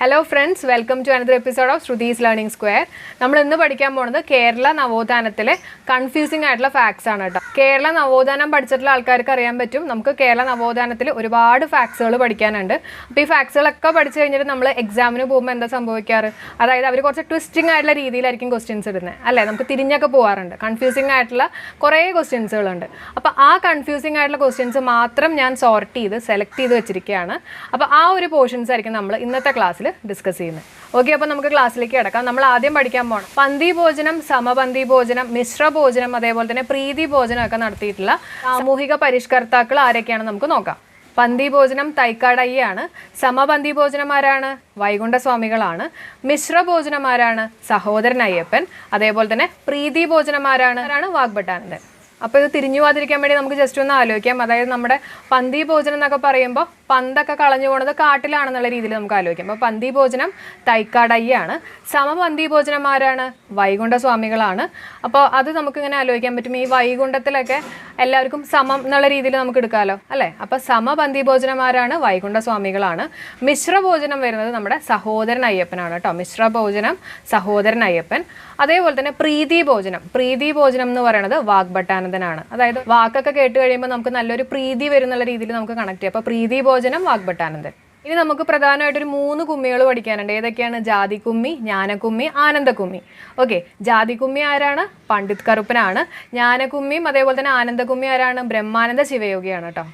Hello friends welcome to another episode of Sruthi's learning square നമ്മൾ ഇന്ന് പഠിക്കാൻ പോകുന്നത് കേരള നവോത്ഥാനത്തിലെ കൺഫ്യൂസിംഗ് ആയിട്ടുള്ള ഫാക്ട്സ് ആണ് കേട്ടോ. കേരള നവോത്ഥാനം പഠിച്ചിട്ടുള്ള ആൾക്കാർക്ക് അറിയാൻ പറ്റും. നമുക്ക് കേരള നവോത്ഥാനത്തിൽ ഒരുപാട് ഫാക്ട്സുകൾ പഠിക്കാനുണ്ട്. അപ്പോൾ ഈ ഫാക്ട്സുകളൊക്കെ പഠിച്ചു കഴിഞ്ഞിട്ട് നമ്മൾ എക്സാമിന് പോകുമ്പോൾ എന്താ സംഭവിക്കാറ്? അതായത് അവർ കുറച്ച് ട്വിസ്റ്റിംഗ് ആയിട്ടുള്ള രീതിയിലായിരിക്കും ക്വസ്റ്റ്യൻസ് ഇടുന്നത് അല്ലേ? നമുക്ക് തിരിഞ്ഞൊക്കെ പോകാറുണ്ട് കൺഫ്യൂസിംഗ് ആയിട്ടുള്ള കുറേ ക്വസ്റ്റ്യൻസുകളുണ്ട് അപ്പോൾ ആ കൺഫ്യൂസിംഗ് ആയിട്ടുള്ള ക്വസ്റ്റ്യൻസ് മാത്രം ഞാൻ സോർട്ട് ചെയ്ത് സെലക്ട് ചെയ്ത് വെച്ചിരിക്കുകയാണ് അപ്പോൾ ആ ഒരു പോർഷൻസ് ആയിരിക്കും നമ്മൾ ഇന്നത്തെ ക്ലാസ്സിൽ ഡിസ്കസ് ചെയ്യുന്നത്. ഓക്കെ അപ്പോൾ നമുക്ക് ക്ലാസ്സിലേക്ക് കിടക്കാം. നമ്മൾ ആദ്യം പഠിക്കാൻ പോകണം പന്തി ഭോജനം സമപന്തി ഭോജനം മിശ്ര ഭോജനം അതേപോലെ തന്നെ പ്രീതി ഭോജനം ഒക്കെ നടത്തിയിട്ടുള്ള സാമൂഹിക പരിഷ്കർത്താക്കൾ ആരൊക്കെയാണ് നമുക്ക് നോക്കാം. പന്തി ഭോജനം തൈക്കാടയ്യാണ്. സമപന്തി ഭോജനം ആരാണ്? വൈകുണ്ഠസ്വാമികളാണ്. മിശ്ര ഭോജനം ആരാണ്? സഹോദരൻ അയ്യപ്പൻ. അതേപോലെ തന്നെ പ്രീതി ഭോജനം ആരാണ്? ആരാണ്? വാഗ്ഭട്ടാനന്ദൻ. അപ്പോൾ ഇത് തിരിഞ്ഞു പോകാതിരിക്കാൻ വേണ്ടി നമുക്ക് ജസ്റ്റ് ഒന്ന് ആലോചിക്കാം. അതായത് നമ്മുടെ പന്തി ഭോജനം എന്നൊക്കെ പറയുമ്പോൾ പന്തൊക്കെ കളഞ്ഞു പോണത് കാട്ടിലാണെന്നുള്ള രീതിയിൽ നമുക്ക് ആലോചിക്കാം. അപ്പോൾ പന്തി ഭോജനം തൈക്കാടയ്യാണ്. സമപന്തി ഭോജനം ആരാണ് വൈകുണ്ഠ സ്വാമികളാണ് അപ്പോൾ അത് നമുക്കിങ്ങനെ ആലോചിക്കാൻ പറ്റും. ഈ വൈകുണ്ഠത്തിലൊക്കെ എല്ലാവർക്കും സമം എന്നുള്ള രീതിയിൽ നമുക്ക് എടുക്കാമല്ലോ അല്ലേ? അപ്പോൾ സമപന്തി ഭോജനം ആരാണ് വൈകുണ്ഠ സ്വാമികളാണ് മിശ്ര ഭോജനം വരുന്നത് നമ്മുടെ സഹോദരൻ അയ്യപ്പനാണ് കേട്ടോ. മിശ്ര ഭോജനം സഹോദരൻ അയ്യപ്പൻ. അതേപോലെ തന്നെ പ്രീതി ഭോജനം പ്രീതി ഭോജനം എന്ന് പറയുന്നത് വാഗ്ഭട്ടാനന്ദനാണ്. അതായത് വാക്കൊക്കെ കേട്ട് കഴിയുമ്പോൾ നമുക്ക് നല്ലൊരു പ്രീതി വരുന്നുള്ള രീതിയിൽ നമുക്ക് കണക്ട് ചെയ്യാം. അപ്പോൾ പ്രീതി വാഗ്ഭട്ടാനന്ദൻ. ഇനി നമുക്ക് പ്രധാനമായിട്ട് ഒരു മൂന്ന് കുമ്മികൾ പഠിക്കാനുണ്ട്. ഏതൊക്കെയാണ്? ജാതിക്കുമ്മി ജ്ഞാനക്കുമ്മി ആനന്ദക്കുമ്മി. ഓക്കെ ജാതിക്കുമ്മി ആരാണ്? പണ്ഡിത് കറുപ്പനാണ്. ജ്ഞാനക്കുമ്മിയും അതേപോലെ തന്നെ ആനന്ദക്കുമ്മി ആരാണ്? ബ്രഹ്മാനന്ദ ശിവയോഗിയാണ് കേട്ടോ.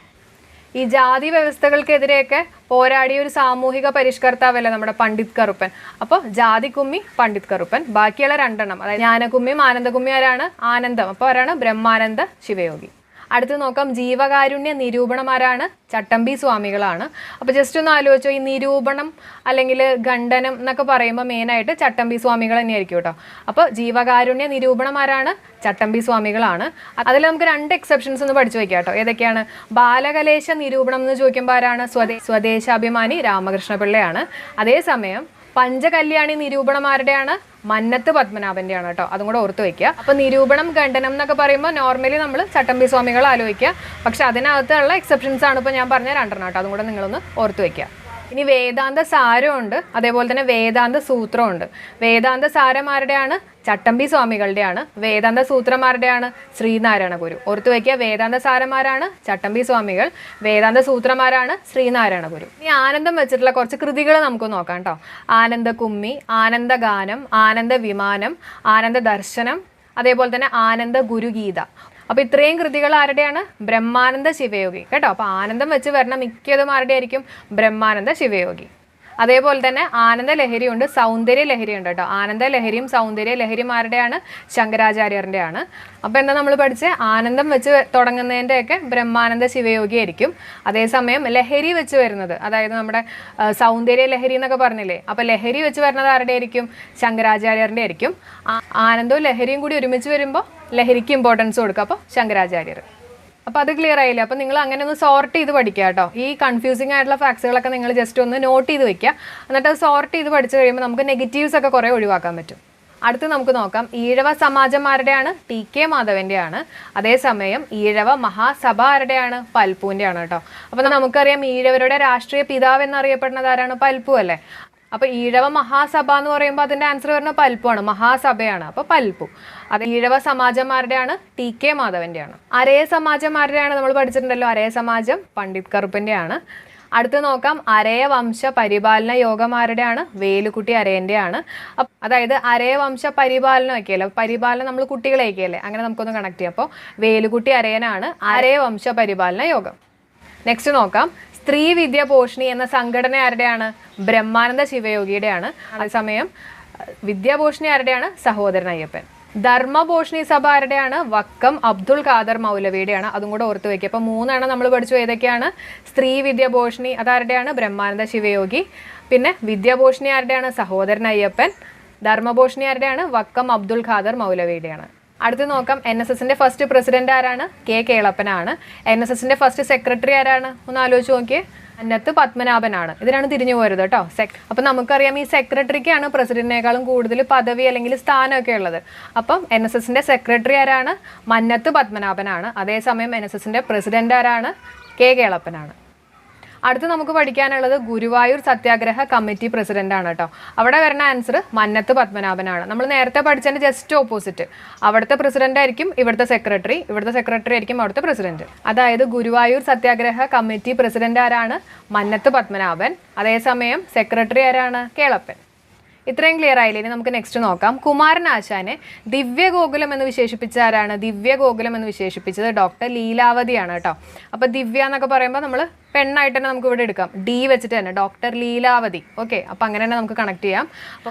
ഈ ജാതി വ്യവസ്ഥകൾക്കെതിരെയൊക്കെ പോരാടിയ ഒരു സാമൂഹിക പരിഷ്കർത്താവല്ലേ നമ്മുടെ പണ്ഡിത് കറുപ്പൻ? അപ്പോൾ ജാതിക്കുമ്മി പണ്ഡിത് കറുപ്പൻ. ബാക്കിയുള്ള രണ്ടെണ്ണം അതായത് ജ്ഞാനക്കുമ്മിയും ആനന്ദകുമ്മി ആരാണ്? ആനന്ദം. അപ്പോൾ ആരാണ്? ബ്രഹ്മാനന്ദ ശിവയോഗി. അടുത്ത് നോക്കാം. ജീവകാരുണ്യ നിരൂപണമാരാണ്. ചട്ടമ്പി സ്വാമികളാണ്. അപ്പോൾ ജസ്റ്റ് ഒന്ന് ആലോചിച്ചോ ഈ നിരൂപണം അല്ലെങ്കിൽ ഖണ്ഡനം എന്നൊക്കെ പറയുമ്പോൾ മെയിനായിട്ട് ചട്ടമ്പി സ്വാമികൾ തന്നെയായിരിക്കും കേട്ടോ. അപ്പോൾ ജീവകാരുണ്യ നിരൂപണമാരാണ് ചട്ടമ്പി സ്വാമികളാണ്. അതിൽ നമുക്ക് രണ്ട് എക്സെപ്ഷൻസ് ഒന്ന് പഠിച്ചു വയ്ക്കാം കേട്ടോ. ഏതൊക്കെയാണ്? ബാലകലേശ നിരൂപണം എന്ന് ചോദിക്കുമ്പോൾ ആരാണ്? സ്വദേ സ്വദേശാഭിമാനി രാമകൃഷ്ണപിള്ളയാണ്. അതേസമയം പഞ്ചകല്യാണി നിരൂപണമാരുടെയാണ് മന്നത്ത് പത്മനാഭന്റെയാണ് കേട്ടോ. അതും കൂടെ ഓർത്ത് വെക്കുക. അപ്പോൾ നിരൂപണം ഖണ്ഡനം എന്നൊക്കെ പറയുമ്പോൾ നോർമലി നമ്മൾ ചട്ടമ്പി സ്വാമികൾ ആലോചിക്കുക. പക്ഷെ അതിനകത്തുള്ള എക്സെപ്ഷൻസ് ആണ് ഇപ്പോൾ ഞാൻ പറഞ്ഞ രണ്ടെണ്ണം കേട്ടോ. അതും കൂടെ നിങ്ങളൊന്ന് ഓർത്ത് വെക്കുക. ഇനി വേദാന്ത സാരമുണ്ട് അതേപോലെ തന്നെ വേദാന്ത സൂത്രമുണ്ട് വേദാന്ത സാരം ആരുടെയാണ് ചട്ടമ്പി സ്വാമികളുടെയാണ് വേദാന്ത സൂത്രമാരുടെയാണ് ശ്രീനാരായണ ഗുരു. ഓർത്തു വയ്ക്കുക വേദാന്ത സാരന്മാരാണ് ചട്ടമ്പി സ്വാമികൾ വേദാന്ത സൂത്രമാരാണ് ശ്രീനാരായണ ഗുരു. ഇനി ആനന്ദം വെച്ചിട്ടുള്ള കുറച്ച് കൃതികൾ നമുക്ക് നോക്കാം കേട്ടോ. ആനന്ദ കുമ്മി ആനന്ദ ഗാനം ആനന്ദ വിമാനം ആനന്ദ ദർശനം അതേപോലെ തന്നെ ആനന്ദ ഗുരുഗീത. അപ്പോൾ ഇത്രയും കൃതികൾ ആരുടെയാണ്? ബ്രഹ്മാനന്ദ ശിവയോഗി. കേട്ടോ അപ്പോൾ ആനന്ദം വെച്ച് വരണ മിക്കതും ആരുടെ ആയിരിക്കും ബ്രഹ്മാനന്ദ ശിവയോഗി. അതേപോലെ തന്നെ ആനന്ദ ലഹരിയുണ്ട് സൗന്ദര്യ ലഹരിയുണ്ട് കേട്ടോ. ആനന്ദ ലഹരിയും സൗന്ദര്യ ലഹരിയും ആരുടെയാണ് ശങ്കരാചാര്യറിന്റെയാണ് അപ്പോൾ എന്താ നമ്മൾ പഠിച്ച്? ആനന്ദം വെച്ച് തുടങ്ങുന്നതിന്റെയൊക്കെ ബ്രഹ്മാനന്ദ ശിവയോഗി ആയിരിക്കും. അതേസമയം ലഹരി വെച്ച് വരുന്നത് അതായത് നമ്മുടെ സൗന്ദര്യ ലഹരി എന്നൊക്കെ പറഞ്ഞില്ലേ? അപ്പോൾ ലഹരി വെച്ച് വരുന്നത് ആരുടെ ആയിരിക്കും? ശങ്കരാചാര്യറിന്റെ ആയിരിക്കും. ആനന്ദവും ലഹരിയും കൂടി ഒരുമിച്ച് വരുമ്പോൾ ലഹരിക്ക് ഇമ്പോർട്ടൻസ് കൊടുക്കുക അപ്പോൾ ശങ്കരാചാര്യർ. അപ്പോൾ അത് ക്ലിയർ ആയില്ലേ? അപ്പോൾ നിങ്ങൾ അങ്ങനെ ഒന്ന് സോർട്ട് ചെയ്ത് പഠിക്കുക കേട്ടോ. ഈ കൺഫ്യൂസിംഗ് ആയിട്ടുള്ള ഫാക്സുകളൊക്കെ നിങ്ങൾ ജസ്റ്റ് ഒന്ന് നോട്ട് ചെയ്ത് വെക്കുക. എന്നിട്ട് അത് സോർട്ട് ചെയ്ത് പഠിച്ചു കഴിയുമ്പോൾ നമുക്ക് നെഗറ്റീവ്സ് ഒക്കെ കുറേ ഒഴിവാക്കാൻ പറ്റും. അടുത്ത് നമുക്ക് നോക്കാം. ഈഴവ സമാജന്മാരുടെയാണ് ടി കെ മാധവന്റെയാണ് അതേസമയം ഈഴവ മഹാസഭ ആരുടെയാണ് പൽപ്പൂന്റെയാണ് കേട്ടോ. അപ്പോൾ നമുക്കറിയാം ഈഴവരുടെ രാഷ്ട്രീയ പിതാവ് എന്നറിയപ്പെടുന്നത് ആരാണ്? പൽപ്പു അല്ലേ? അപ്പോൾ ഈഴവ മഹാസഭ എന്ന് പറയുമ്പോൾ അതിന്റെ ആൻസർ വരുന്നത് പൽപ്പാണ് മഹാസഭയാണ്. അപ്പോൾ പൽപ്പു. അത് ഈഴവ സമാജന്മാരുടെയാണ് ടി കെ മാധവന്റെയാണ് അരയ സമാജന്മാരുടെയാണ് നമ്മൾ പഠിച്ചിട്ടുണ്ടല്ലോ. അരയ സമാജം പണ്ഡിറ്റ് കറുപ്പിന്റെയാണ് അടുത്ത് നോക്കാം. അരയ വംശ പരിപാലന യോഗമാരുടെയാണ് വേലുക്കുട്ടി അരയന്റെയാണ് അതായത് അരയ വംശ പരിപാലനം ഒക്കെയല്ലേ? പരിപാലനം നമ്മൾ കുട്ടികളെയൊക്കെയല്ലേ അങ്ങനെ നമുക്കൊന്ന് കണക്ട് ചെയ്യാം. അപ്പോൾ വേലുക്കുട്ടി അരയനാണ് അരയ വംശ പരിപാലന യോഗം. നെക്സ്റ്റ് നോക്കാം. സ്ത്രീ വിദ്യ പോഷിണി എന്ന സംഘടന ആരുടെയാണ്? ബ്രഹ്മാനന്ദ ശിവയോഗിയുടെയാണ്. അതേസമയം വിദ്യാഭൂഷണി ആരുടെയാണ്? സഹോദരൻ അയ്യപ്പൻ. ധർമ്മഭൂഷണി സഭ ആരുടെയാണ്? വക്കം അബ്ദുൾ ഖാദർ മൗലവിയുടെയാണ്. അതും കൂടെ ഓർത്തു വയ്ക്കുക അപ്പോൾ മൂന്നെണ്ണം നമ്മൾ പഠിച്ചു. ഏതൊക്കെയാണ്? സ്ത്രീ വിദ്യാഭൂഷണി അതാരുടെയാണ് ബ്രഹ്മാനന്ദ ശിവയോഗി. പിന്നെ വിദ്യാഭൂഷണി ആരുടെയാണ്? സഹോദരൻ അയ്യപ്പൻ. ധർമ്മഭൂഷണി ആരുടെയാണ്? വക്കം അബ്ദുൾ ഖാദർ മൗലവിയുടെയാണ്. അടുത്ത് നോക്കാം. എൻ എസ് എസിന്റെ ഫസ്റ്റ് പ്രസിഡന്റ് ആരാണ്? കെ കേളപ്പനാണ്. എൻ എസ് എസിന്റെ ഫസ്റ്റ് സെക്രട്ടറി ആരാണ്? ഒന്ന് ആലോചിച്ച് നോക്കിയേ. അന്നത്ത് പത്മനാഭനാണ്. ഇതിനാണ് തിരിഞ്ഞു പോരുത് കേട്ടോ. സെക് അപ്പം നമുക്കറിയാം ഈ സെക്രട്ടറിക്കാണ് പ്രസിഡന്റിനേക്കാളും കൂടുതൽ പദവി അല്ലെങ്കിൽ സ്ഥാനമൊക്കെ ഉള്ളത്. അപ്പം എൻ എസ് എസിന്റെ സെക്രട്ടറി ആരാണ്? മന്നത്ത് പത്മനാഭനാണ്. അതേസമയം എൻ എസ് എസിന്റെ പ്രസിഡന്റ് ആരാണ്? കെ കേളപ്പനാണ്. അടുത്ത് നമുക്ക് പഠിക്കാനുള്ളത് ഗുരുവായൂർ സത്യാഗ്രഹ കമ്മിറ്റി പ്രസിഡന്റ് ആണ് കേട്ടോ. അവിടെ വരുന്ന ആൻസർ മന്നത്ത് പത്മനാഭനാണ്. നമ്മൾ നേരത്തെ പഠിച്ചതിന്റെ ജസ്റ്റ് ഓപ്പോസിറ്റ് അവിടുത്തെ പ്രസിഡന്റ് ആയിരിക്കും ഇവിടുത്തെ സെക്രട്ടറി ഇവിടുത്തെ സെക്രട്ടറി ആയിരിക്കും അവിടുത്തെ പ്രസിഡന്റ് അതായത് ഗുരുവായൂർ സത്യാഗ്രഹ കമ്മിറ്റി പ്രസിഡന്റ് ആരാണ്? മന്നത്ത് പത്മനാഭൻ. അതേസമയം സെക്രട്ടറി ആരാണ്? കേളപ്പൻ. ഇത്രയും ക്ലിയർ ആയില്ലേ? ഇനി നമുക്ക് നെക്സ്റ്റ് നോക്കാം. കുമാരൻ ആശാനെ ദിവ്യഗോകുലം എന്ന് വിശേഷിപ്പിച്ച ആരാണ്? ദിവ്യഗോകുലം എന്ന് വിശേഷിപ്പിച്ചത് ഡോക്ടർ ലീലാവതിയാണ് കേട്ടോ. അപ്പോൾ ദിവ്യ എന്നൊക്കെ പറയുമ്പോൾ നമ്മൾ പെണ്ണായിട്ട് തന്നെ നമുക്ക് ഇവിടെ എടുക്കാം. ഡി വെച്ചിട്ട് തന്നെ ഡോക്ടർ ലീലാവതി. ഓക്കെ അപ്പം അങ്ങനെ തന്നെ നമുക്ക് കണക്ട് ചെയ്യാം.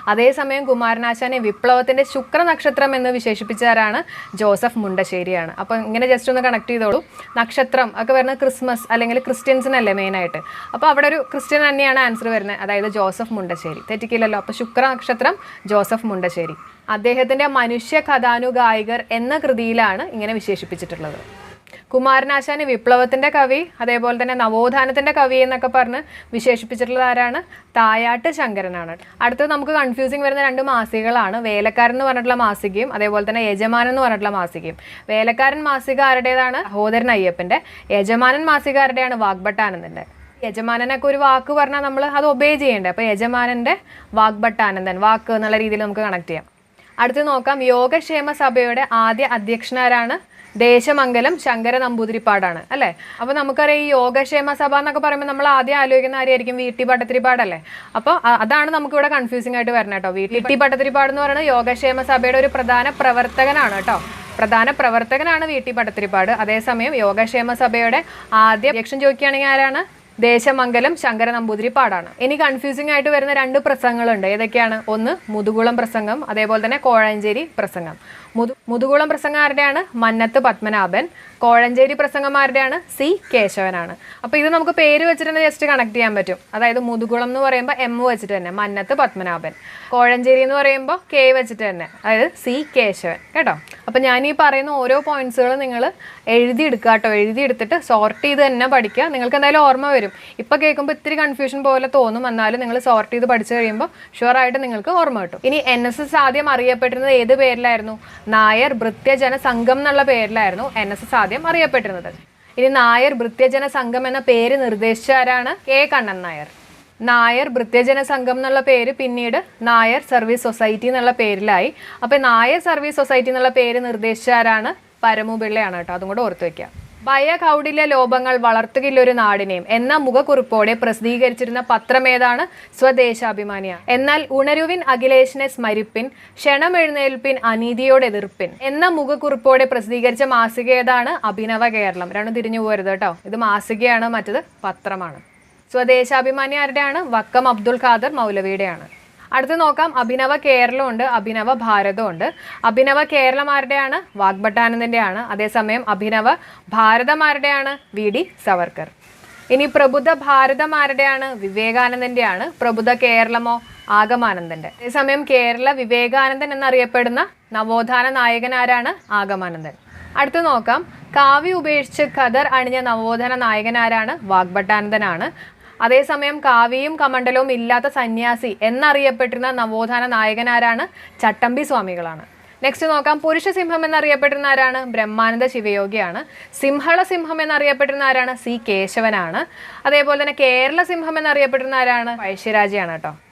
അതേസമയം കുമാരനാശാനെ വിപ്ലവത്തിന്റെ ശുക്ര നക്ഷത്രം എന്ന് വിശേഷിപ്പിച്ചാരാണ് ജോസഫ് മുണ്ടശ്ശേരിയാണ്. അപ്പം ഇങ്ങനെ ജസ്റ്റ് ഒന്ന് കണക്ട് ചെയ്തോളൂ. നക്ഷത്രം ഒക്കെ വരുന്നത് ക്രിസ്മസ് അല്ലെങ്കിൽ ക്രിസ്ത്യൻസിനല്ലേ മെയിനായിട്ട് അപ്പോൾ അവിടെ ഒരു ക്രിസ്ത്യൻ തന്നെയാണ് ആൻസർ വരുന്നത്. അതായത് ജോസഫ് മുണ്ടശ്ശേരി. തെറ്റിക്കില്ലല്ലോ. അപ്പോൾ ശുക്ര നക്ഷത്രം ജോസഫ് മുണ്ടശ്ശേരി. അദ്ദേഹത്തിന്റെ മനുഷ്യ കഥാനുഗായികർ എന്ന കൃതിയിലാണ് ഇങ്ങനെ വിശേഷിപ്പിച്ചിട്ടുള്ളത്. കുമാരനാശാന് വിപ്ലവത്തിന്റെ കവി അതേപോലെ തന്നെ നവോത്ഥാനത്തിന്റെ കവി എന്നൊക്കെ പറഞ്ഞ് വിശേഷിപ്പിച്ചിട്ടുള്ള ആരാണ്? തായാട്ട് ശങ്കരനാണ്. അടുത്തത് നമുക്ക് കൺഫ്യൂസിങ് വരുന്ന രണ്ട് മാസികകളാണ്. വേലക്കാരൻ എന്ന് പറഞ്ഞിട്ടുള്ള മാസികയും അതേപോലെ തന്നെ യജമാനൻ എന്ന് പറഞ്ഞിട്ടുള്ള മാസികയും. വേലക്കാരൻ മാസിക ആരുടേതാണ്? സഹോദരൻ അയ്യപ്പന്റെ യജമാനൻ മാസിക ആരുടെയാണ്? വാഗ്ഭട്ടാനന്ദന്റെ യജമാനനൊക്കെ ഒരു വാക്ക് പറഞ്ഞാൽ നമ്മൾ അത് ഒബേ ചെയ്യേണ്ടത് അപ്പോൾ യജമാനന്റെ വാഗ്ഭട്ടാനന്ദൻ വാക്ക് എന്നുള്ള രീതിയിൽ നമുക്ക് കണക്ട് ചെയ്യാം. അടുത്ത് നോക്കാം. യോഗക്ഷേമ സഭയുടെ ആദ്യ അധ്യക്ഷനാരാണ് ദേശമംഗലം ശങ്കര നമ്പൂതിരിപ്പാടാണ് അല്ലേ? അപ്പോൾ നമുക്കറിയാം ഈ യോഗക്ഷേമ സഭ എന്നൊക്കെ പറയുമ്പോൾ നമ്മൾ ആദ്യം ആലോചിക്കുന്ന ആരെയായിരിക്കും വീട്ടി പട്ടത്തിരിപ്പാടല്ലേ? അപ്പോൾ അതാണ് നമുക്ക് ഇവിടെ കൺഫ്യൂസിംഗ് ആയിട്ട് വരണം കേട്ടോ വീട്ടി പട്ടത്തിരിപ്പാട് എന്ന് പറയുന്നത് യോഗക്ഷേമ സഭയുടെ ഒരു പ്രധാന പ്രവർത്തകനാണ് കേട്ടോ പ്രധാന പ്രവർത്തകനാണ് വീട്ടി പട്ടത്തിരിപ്പാട്. അതേസമയം യോഗക്ഷേമ സഭയുടെ ആദ്യ അധ്യക്ഷൻ ചോദിക്കുകയാണെങ്കിൽ ആരാണ്? ദേശമംഗലം ശങ്കര നമ്പൂതിരി പാടാണ് ഇനി കൺഫ്യൂസിംഗ് ആയിട്ട് വരുന്ന രണ്ട് പ്രസംഗങ്ങളുണ്ട്. ഏതൊക്കെയാണ്? ഒന്ന് മുതുകുളം പ്രസംഗം അതേപോലെ തന്നെ കോഴഞ്ചേരി പ്രസംഗം. മുതു മുതുകുളം പ്രസംഗം ആരുടെയാണ് മന്നത്ത് പത്മനാഭൻ കോഴഞ്ചേരി പ്രസംഗം ആരുടെയാണ് സി കേശവനാണ്. അപ്പോൾ ഇത് നമുക്ക് പേര് വെച്ചിട്ട് തന്നെ ജസ്റ്റ് കണക്ട് ചെയ്യാൻ പറ്റും. അതായത് മുതുകുളം എന്ന് പറയുമ്പോൾ എം വെച്ചിട്ട് തന്നെ മന്നത്ത് പത്മനാഭൻ. കോഴഞ്ചേരി എന്ന് പറയുമ്പോൾ കെ വെച്ചിട്ട് തന്നെ അതായത് സി കേശവൻ. കേട്ടോ? അപ്പോൾ ഞാൻ ഈ പറയുന്ന ഓരോ പോയിന്റ്സുകളും നിങ്ങൾ എഴുതിയെടുക്കുക കേട്ടോ. എഴുതിയെടുത്തിട്ട് സോർട്ട് ചെയ്ത് തന്നെ പഠിക്കുക. നിങ്ങൾക്ക് എന്തായാലും ഓർമ്മ വരും. ഇപ്പോൾ കേൾക്കുമ്പോൾ ഇത്തിരി കൺഫ്യൂഷൻ പോലെ തോന്നും. എന്നാലും നിങ്ങൾ സോർട്ട് ചെയ്ത് പഠിച്ചു കഴിയുമ്പോൾ ഷുവറായിട്ട് നിങ്ങൾക്ക് ഓർമ്മ കിട്ടും. ഇനി എൻ എസ് എസ് ആദ്യം അറിയപ്പെട്ടിരുന്നത് ഏത് പേരിലായിരുന്നു? നായർ ഭൃത്യജന സംഘം എന്നുള്ള പേരിലായിരുന്നു എൻ എസ് എസ് ആദ്യം അറിയപ്പെട്ടിരുന്നത്. ഇനി നായർ ഭൃത്യജന സംഘം എന്ന പേര് നിർദ്ദേശിച്ച ആരാണ്? കെ കണ്ണൻ നായർ. നായർ ഭൃത്യജന സംഘം എന്നുള്ള പേര് പിന്നീട് നായർ സർവീസ് സൊസൈറ്റി എന്നുള്ള പേരിലായി. അപ്പോൾ നായർ സർവീസ് സൊസൈറ്റി എന്നുള്ള പേര് നിർദ്ദേശിച്ച ആരാണ്? പരമുപിള്ളയാണ് കേട്ടോ. അതും കൂടെ ഓർത്ത് വെക്കാം ഭയകൗടില്യ ലോപങ്ങൾ വളർത്തുകില്ലൊരു നാടിനെയും. എന്ന മുഖക്കുറിപ്പോടെ പ്രസിദ്ധീകരിച്ചിരുന്ന പത്രമേതാണ് സ്വദേശാഭിമാനിയ. എന്നാൽ ഉണരുവിൻ അഖിലേഷിനെ സ്മരിപ്പിൻ ക്ഷണമെഴുന്നേൽപ്പിൻ അനീതിയോട് എതിർപ്പിൻ എന്ന മുഖക്കുറിപ്പോടെ പ്രസിദ്ധീകരിച്ച മാസിക ഏതാണ്? അഭിനവ കേരളം. രണ്ടും തിരിഞ്ഞു പോരുത് കേട്ടോ. ഇത് മാസികയാണ് മറ്റത് പത്രമാണ്. സ്വദേശാഭിമാനി ആരുടെയാണ്? വക്കം അബ്ദുൽ ഖാദർ മൗലവിയുടെയാണ്. അടുത്ത് നോക്കാം. അഭിനവ കേരളമുണ്ട് അഭിനവ ഭാരതമുണ്ട്. അഭിനവ കേരളം ആരുടെയാണ് വാഗ്ഭട്ടാനന്ദന്റെയാണ് അതേസമയം അഭിനവ ഭാരതം ആരുടെയാണ് വി ഡി സവർക്കർ. ഇനി പ്രബുദ്ധ ഭാരതം ആരുടെയാണ് വിവേകാനന്ദന്റെയാണ് പ്രബുദ്ധ കേരളമോ ആഗമാനന്ദന്റെ അതേസമയം കേരള വിവേകാനന്ദൻ എന്നറിയപ്പെടുന്ന നവോത്ഥാന നായകൻ ആരാണ് ആഗമാനന്ദൻ. അടുത്ത് നോക്കാം. കാവ്യ ഉപേക്ഷിച്ച് ഖദർ അണിഞ്ഞ നവോത്ഥാന നായകനാരാണ് വാഗ്ഭട്ടാനന്ദനാണ്. അതേസമയം കാവിയും കമണ്ഡലവും ഇല്ലാത്ത സന്യാസി എന്നറിയപ്പെട്ടിരുന്ന നവോത്ഥാന നായകനാരാണ് ചട്ടമ്പി സ്വാമികളാണ്. നെക്സ്റ്റ് നോക്കാം. പുരുഷ സിംഹം എന്നറിയപ്പെട്ടിരുന്ന ആരാണ്? ബ്രഹ്മാനന്ദ ശിവയോഗിയാണ്. സിംഹള സിംഹം എന്നറിയപ്പെട്ടിരുന്ന ആരാണ്? സി കേശവനാണ്. അതേപോലെ തന്നെ കേരള സിംഹം എന്നറിയപ്പെട്ടിരുന്ന ആരാണ്? പഴശ്ശിരാജയാണ് കേട്ടോ.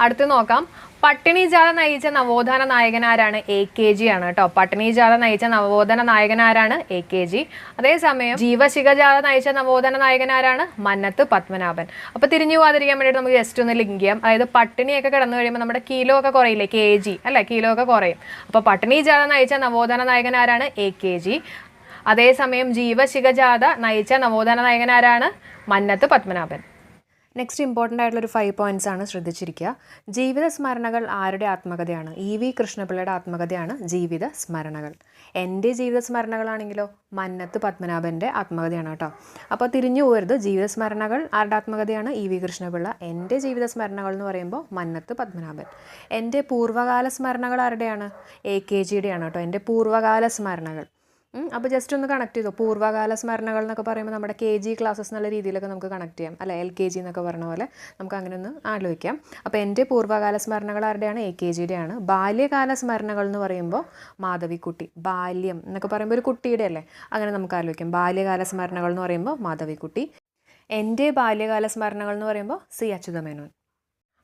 അടുത്ത് നോക്കാം. പട്ടിണി ജാഥ നയിച്ച നവോത്ഥാന നായകനാരാണ് എ കെ ജി ആണ് കേട്ടോ. പട്ടിണി ജാഥ നയിച്ച നവോത്ഥാന നായകനാരാണ് എ കെ ജി. അതേസമയം ജീവശിഖ ജാഥ നയിച്ച നവോത്ഥാന നായകനാരാണ് മന്നത്ത് പത്മനാഭൻ. അപ്പോൾ തിരിഞ്ഞു പോകാതിരിക്കാൻ വേണ്ടിയിട്ട് നമുക്ക് ജസ്റ്റ് ഒന്ന് ലിങ്ക് ചെയ്യാം. അതായത് പട്ടിണിയൊക്കെ കിടന്നു കഴിയുമ്പോൾ നമ്മുടെ കിലോ ഒക്കെ കുറയില്ലേ? K G. അല്ലേ? കിലോ ഒക്കെ കുറയും. അപ്പോൾ പട്ടിണി ജാഥ നയിച്ച നവോത്ഥാന നായകനാരാണ് എ കെ ജി. അതേസമയം ജീവശിഖ ജാഥ നയിച്ച നവോത്ഥാന നായകനാരാണ് മന്നത്ത് പത്മനാഭൻ. നെക്സ്റ്റ് ഇമ്പോർട്ടന്റ് ആയിട്ടുള്ള ഒരു ഫൈവ് പോയിന്റ്സ് ആണ് ശ്രദ്ധിച്ചിരിക്കുക. ജീവിത സ്മരണകൾ ആരുടെ ആത്മകഥയാണ്? ഇ വി കൃഷ്ണപിള്ളയുടെ ആത്മകഥയാണ് ജീവിത സ്മരണകൾ. എന്റെ ജീവിത സ്മരണകളാണെങ്കിലോ മന്നത്ത് പത്മനാഭന്റെ ആത്മകഥയാണ് കേട്ടോ. അപ്പോൾ തിരിഞ്ഞു പോരുത്. ജീവിത സ്മരണകൾ ആരുടെ ആത്മകഥയാണ്? E V Krishnapillai. എന്റെ ജീവിത സ്മരണകൾ എന്ന് പറയുമ്പോൾ മന്നത്ത് പത്മനാഭൻ. എന്റെ പൂർവകാല സ്മരണകൾ ആരുടെയാണ്? എ കെ ജിയുടെയാണ് കേട്ടോ. എന്റെ പൂർവകാല സ്മരണകൾ. അപ്പോൾ ജസ്റ്റ് ഒന്ന് കണക്ട് ചെയ്തോ? പൂർവകാല സ്മരണകൾ എന്നൊക്കെ പറയുമ്പോൾ നമ്മുടെ കെ ജി ക്ലാസ്സസ് എന്നുള്ള രീതിയിലൊക്കെ നമുക്ക് കണക്ട് ചെയ്യാം. അല്ല? എൽ കെ ജി എന്നൊക്കെ പറഞ്ഞ പോലെ നമുക്ക് അങ്ങനെ ഒന്ന് ആലോചിക്കാം. അപ്പോൾ എന്റെ പൂർവകാല സ്മരണകൾ ആരുടെയാണ്? എ കെ ജിയുടെയാണ് ബാല്യകാല സ്മരണകൾ എന്ന് പറയുമ്പോൾ മാധവിക്കുട്ടി ബാല്യം എന്നൊക്കെ പറയുമ്പോൾ ഒരു കുട്ടിയുടെ അല്ലേ? അങ്ങനെ നമുക്ക് ആലോചിക്കാം. ബാല്യകാല സ്മരണകൾ എന്ന് പറയുമ്പോൾ മാധവിക്കുട്ടി. എന്റെ ബാല്യകാല സ്മരണകൾ എന്ന് പറയുമ്പോൾ സി അച്യുതമേനോൻ.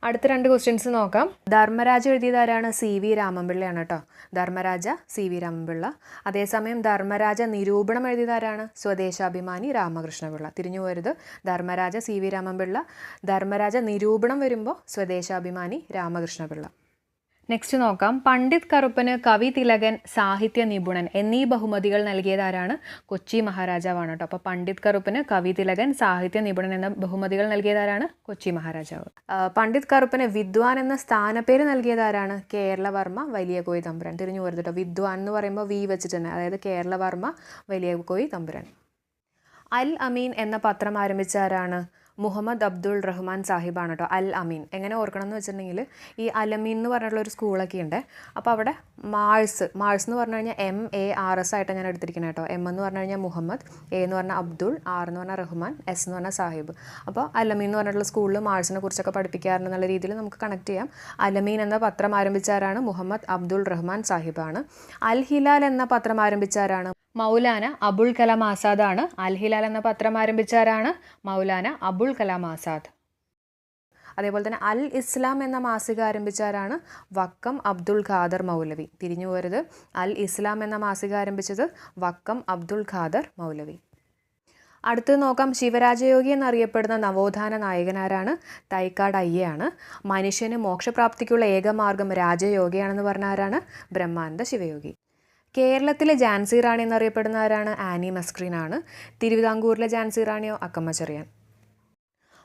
അടുത്ത രണ്ട് ക്വസ്റ്റ്യൻസ് നോക്കാം. ധർമ്മരാജ എഴുതിയതാരാണ് സി വി രാമൻപിള്ളയാണ് കേട്ടോ. Dharmaraja C V Ramanpillai. അതേസമയം ധർമ്മരാജ നിരൂപണം എഴുതിയതാരാണ് സ്വദേശാഭിമാനി രാമകൃഷ്ണപിള്ള. തിരിഞ്ഞു പോരുത്. Dharmaraja C V Ramanpillai. Dharmaraja നിരൂപണം വരുമ്പോൾ സ്വദേശാഭിമാനി രാമകൃഷ്ണപിള്ള. നെക്സ്റ്റ് നോക്കാം. പണ്ഡിറ്റ് കറുപ്പന് കവി തിലകൻ സാഹിത്യ നിപുണൻ എന്നീ ബഹുമതികൾ നൽകിയതാരാണ് കൊച്ചി മഹാരാജാവാണ് കേട്ടോ. അപ്പോൾ പണ്ഡിറ്റ് കറുപ്പന് കവി തിലകൻ സാഹിത്യ നിപുണൻ എന്ന ബഹുമതികൾ നൽകിയതാരാണ് കൊച്ചി മഹാരാജാവ്. പണ്ഡിറ്റ് കറുപ്പന് വിദ്വാൻ എന്ന സ്ഥാനപ്പേര് നൽകിയതാരാണ് കേരളവർമ്മ വലിയ കോയി തമ്പുരാൻ. തിരിഞ്ഞു പോരുത് കേട്ടോ. വിദ്വാൻ എന്ന് പറയുമ്പോൾ വി വെച്ചിട്ട് തന്നെ അതായത് കേരളവർമ്മ വലിയ കോയി തമ്പുരാൻ. അൽ അമീൻ എന്ന പത്രം ആരംഭിച്ച ആരാണ്? മുഹമ്മദ് അബ്ദുൾ റഹ്മാൻ സാഹിബാണ് കേട്ടോ അൽ അമീൻ. എങ്ങനെ ഓർക്കണം എന്ന് വെച്ചിട്ടുണ്ടെങ്കിൽ ഈ അലമീൻ എന്ന് പറഞ്ഞിട്ടുള്ള ഒരു സ്കൂളൊക്കെ ഉണ്ട്. അപ്പോൾ അവിടെ മാഴ്സ് മാഴ്സ് എന്ന് പറഞ്ഞു കഴിഞ്ഞാൽ എം എ ആർ എസ് ആയിട്ട് ഞാൻ എടുത്തിരിക്കുന്നത് കേട്ടോ. എം എന്ന് പറഞ്ഞു കഴിഞ്ഞാൽ മുഹമ്മദ് എ എന്ന് പറഞ്ഞാൽ അബ്ദുൾ ആർ എന്ന് പറഞ്ഞാൽ റഹ്മാൻ എസ് എന്ന് പറഞ്ഞാൽ സാഹിബ്. അപ്പോൾ അലമീൻ എന്ന് പറഞ്ഞിട്ടുള്ള സ്കൂളിൽ മാഴ്സിനെ കുറിച്ചൊക്കെ പഠിപ്പിക്കാറുണ്ട് എന്നുള്ള രീതിയിൽ നമുക്ക് കണക്ട് ചെയ്യാം. അലമീൻ എന്ന പത്രം ആരംഭിച്ചാരാണ് മുഹമ്മദ് അബ്ദുൾ റഹ്മാൻ സാഹിബാണ്. അൽ ഹിലാൽ എന്ന പത്രം ആരംഭിച്ചാരാണ് മൗലാന അബുൽ കലാം ആസാദാണ്. അൽ ഹിലാൽ എന്ന പത്രം ആരംഭിച്ചാരാണ് മൗലാന അബുൽ കലാം ആസാദ്. അതേപോലെ തന്നെ അൽ ഇസ്ലാം എന്ന മാസിക ആരംഭിച്ചാരാണ് വക്കം അബ്ദുൽ ഖാദർ മൗലവി. തിരിഞ്ഞു പോരുത്. അൽ ഇസ്ലാം എന്ന മാസിക ആരംഭിച്ചത് വക്കം അബ്ദുൽ ഖാദർ മൗലവി. അടുത്ത് നോക്കാം. ശിവരാജയോഗി എന്നറിയപ്പെടുന്ന നവോത്ഥാന നായകനാരാണ് തൈക്കാട് അയ്യയാണ്. മനുഷ്യന് മോക്ഷപ്രാപ്തിക്കുള്ള ഏക മാർഗം രാജയോഗിയാണെന്ന് പറഞ്ഞ ആരാണ്? ബ്രഹ്മാനന്ദ ശിവയോഗി. കേരളത്തിലെ ജാൻസി റാണി എന്നറിയപ്പെടുന്ന ആരാണ് ആനി മസ്ക്രീൻ ആണ് തിരുവിതാംകൂറിലെ ജാൻസി റാണിയോ അക്കമ്മ ചെറിയാൻ.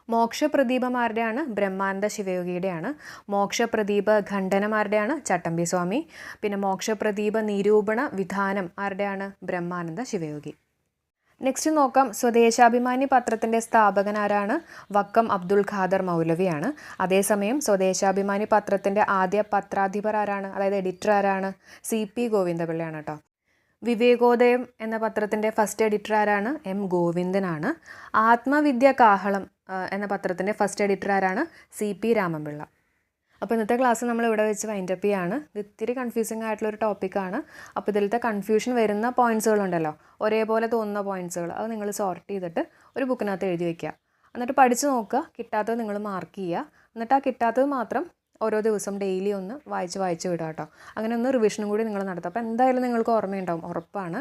മോക്ഷപ്രദീപമാരുടെയാണ് ബ്രഹ്മാനന്ദ ശിവയോഗിയുടെയാണ്. മോക്ഷപ്രദീപ ഖണ്ഡനമാരുടെയാണ് ചട്ടമ്പി സ്വാമി പിന്നെ മോക്ഷപ്രദീപ നിരൂപണ വിധാനം ആരുടെയാണ്? ബ്രഹ്മാനന്ദ ശിവയോഗി. നെക്സ്റ്റ് നോക്കാം. സ്വദേശാഭിമാനി പത്രത്തിന്റെ സ്ഥാപകൻ ആരാണ്? വക്കം അബ്ദുൾ ഖാദർ മൗലവിയാണ്. അതേസമയം സ്വദേശാഭിമാനി പത്രത്തിന്റെ ആദ്യ പത്രാധിപർ ആരാണ്? അതായത് എഡിറ്റർ ആരാണ്? സി പി ഗോവിന്ദപിള്ളയാണ് കേട്ടോ. വിവേകോദയം എന്ന പത്രത്തിന്റെ ഫസ്റ്റ് എഡിറ്റർ ആരാണ്? എം ഗോവിന്ദനാണ്. ആത്മവിദ്യ കാഹളം എന്ന പത്രത്തിന്റെ ഫസ്റ്റ് എഡിറ്റർ ആരാണ്? C P Ramanpillai. അപ്പോൾ ഇന്നത്തെ ക്ലാസ് നമ്മൾ ഇവിടെ വെച്ച് വൈൻഡ് അപ്പ് ചെയ്യാണ്. ഇത് ഇത്തിരി കൺഫ്യൂസിങ് ആയിട്ടുള്ള ഒരു ടോപ്പിക്കാണ് അപ്പോൾ ഇതിലത്തെ കൺഫ്യൂഷൻ വരുന്ന പോയിന്റ്സുകളുണ്ടല്ലോ ഒരേപോലെ തോന്നുന്ന പോയിന്റ്സുകൾ അത് നിങ്ങൾ സോർട്ട് ചെയ്തിട്ട് ഒരു ബുക്കിനകത്ത് എഴുതി വയ്ക്കുക എന്നിട്ട് പഠിച്ച് നോക്കുക. കിട്ടാത്തത് നിങ്ങൾ മാർക്ക് ചെയ്യുക. എന്നിട്ട് ആ കിട്ടാത്തത് മാത്രം ഓരോ ദിവസം ഡെയിലി ഒന്ന് വായിച്ച് വായിച്ച് വിടുക കേട്ടോ. അങ്ങനെ ഒന്ന് റിവിഷനും കൂടി നിങ്ങൾ നടത്തുക. അപ്പോൾ എന്തായാലും നിങ്ങൾക്ക് ഓർമ്മയുണ്ടാവും. ഉറപ്പാണ്.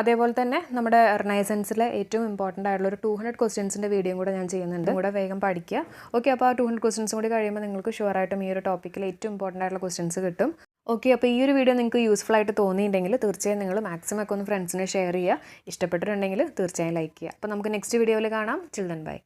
അതേപോലെ തന്നെ നമ്മുടെ റിനൈസൻസിലെ ഏറ്റവും ഇമ്പോർട്ടന്റ് ആയിട്ടുള്ള ഒരു ടു ഹൺഡ്രഡ് ക്വസ്റ്റ്യൻസിന്റെ വീഡിയോ കൂടെ ഞാൻ ചെയ്യുന്നുണ്ട്. കൂടെ വേഗം പഠിക്കുക. ഓക്കെ അപ്പോൾ ആ ടു ഹൺഡ്രഡ് ക്വസ്റ്റ്യൻസ് കൂടി കഴിയുമ്പോൾ നിങ്ങൾക്ക് ഷുവറായിട്ടും ഈ ഒരു ടോപ്പിക്കിൽ ഏറ്റവും ഇമ്പോർട്ടന്റ് ആയിട്ടുള്ള ക്വസ്റ്റ്യൻസ് കിട്ടും. ഓക്കെ അപ്പോൾ ഈ ഒരു വീഡിയോ നിങ്ങൾക്ക് യൂസ്ഫുൾ ആയിട്ട് തോന്നിയിട്ടുണ്ടെങ്കിൽ തീർച്ചയായും നിങ്ങൾ മാക്സിമം ഒക്കെ ഒന്ന് ഫ്രണ്ട്സിനെ ഷെയർ ചെയ്യുക. ഇഷ്ടപ്പെട്ടിട്ടുണ്ടെങ്കിൽ തീർച്ചയായും ലൈക്ക് ചെയ്യുക. അപ്പോൾ നമുക്ക് നെക്സ്റ്റ് വീഡിയോയിൽ കാണാം. Children by